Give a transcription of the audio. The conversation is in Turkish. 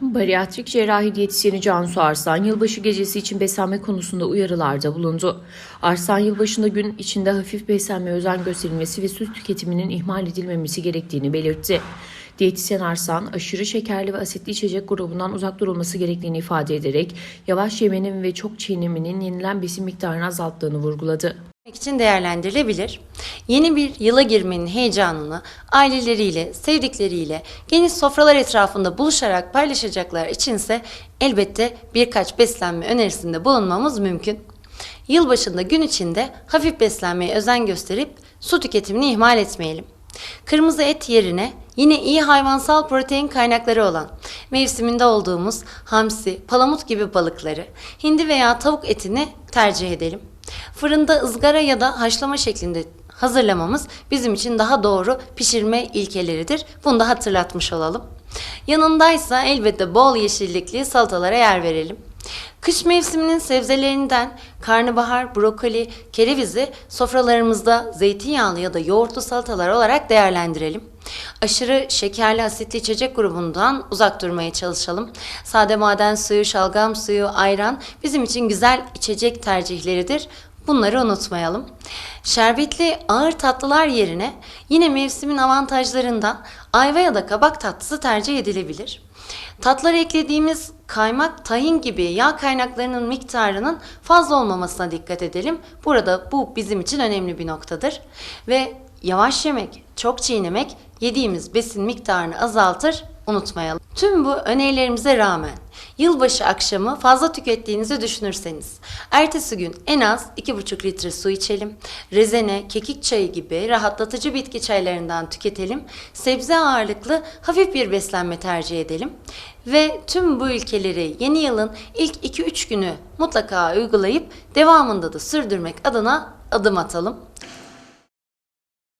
Bariatrik cerrahi diyetisyeni Cansu Arslan yılbaşı gecesi için beslenme konusunda uyarılarda bulundu. Arslan yılbaşında gün içinde hafif beslenmeye özen gösterilmesi ve süt tüketiminin ihmal edilmemesi gerektiğini belirtti. Diyetisyen Arslan aşırı şekerli ve asitli içecek grubundan uzak durulması gerektiğini ifade ederek yavaş yemenin ve çok çiğnemenin yenilen besin miktarını azalttığını vurguladı. İçin değerlendirilebilir. Yeni bir yıla girmenin heyecanını aileleriyle, sevdikleriyle, geniş sofralar etrafında buluşarak paylaşacaklar içinse elbette birkaç beslenme önerisinde bulunmamız mümkün. Yılbaşında gün içinde hafif beslenmeye özen gösterip su tüketimini ihmal etmeyelim. Kırmızı et yerine yine iyi hayvansal protein kaynakları olan mevsiminde olduğumuz hamsi, palamut gibi balıkları, hindi veya tavuk etini tercih edelim. Fırında ızgara ya da haşlama şeklinde hazırlamamız bizim için daha doğru pişirme ilkeleridir. Bunu da hatırlatmış olalım. Yanındaysa elbette bol yeşillikli salatalara yer verelim. Kış mevsiminin sebzelerinden karnabahar, brokoli, kerevizi sofralarımızda zeytinyağlı ya da yoğurtlu salatalar olarak değerlendirelim. Aşırı şekerli asitli içecek grubundan uzak durmaya çalışalım. Sade maden suyu, şalgam suyu, ayran bizim için güzel içecek tercihleridir. Bunları unutmayalım. Şerbetli ağır tatlılar yerine yine mevsimin avantajlarından ayva ya da kabak tatlısı tercih edilebilir. Tatlara eklediğimiz kaymak, tahin gibi yağ kaynaklarının miktarının fazla olmamasına dikkat edelim. Burada bu bizim için önemli bir noktadır. Ve yavaş yemek, çok çiğnemek yediğimiz besin miktarını azaltır, unutmayalım. Tüm bu önerilerimize rağmen yılbaşı akşamı fazla tükettiğinizi düşünürseniz ertesi gün en az 2,5 litre su içelim. Rezene, kekik çayı gibi rahatlatıcı bitki çaylarından tüketelim. Sebze ağırlıklı hafif bir beslenme tercih edelim. Ve tüm bu ülkeleri yeni yılın ilk 2-3 günü mutlaka uygulayıp devamında da sürdürmek adına adım atalım.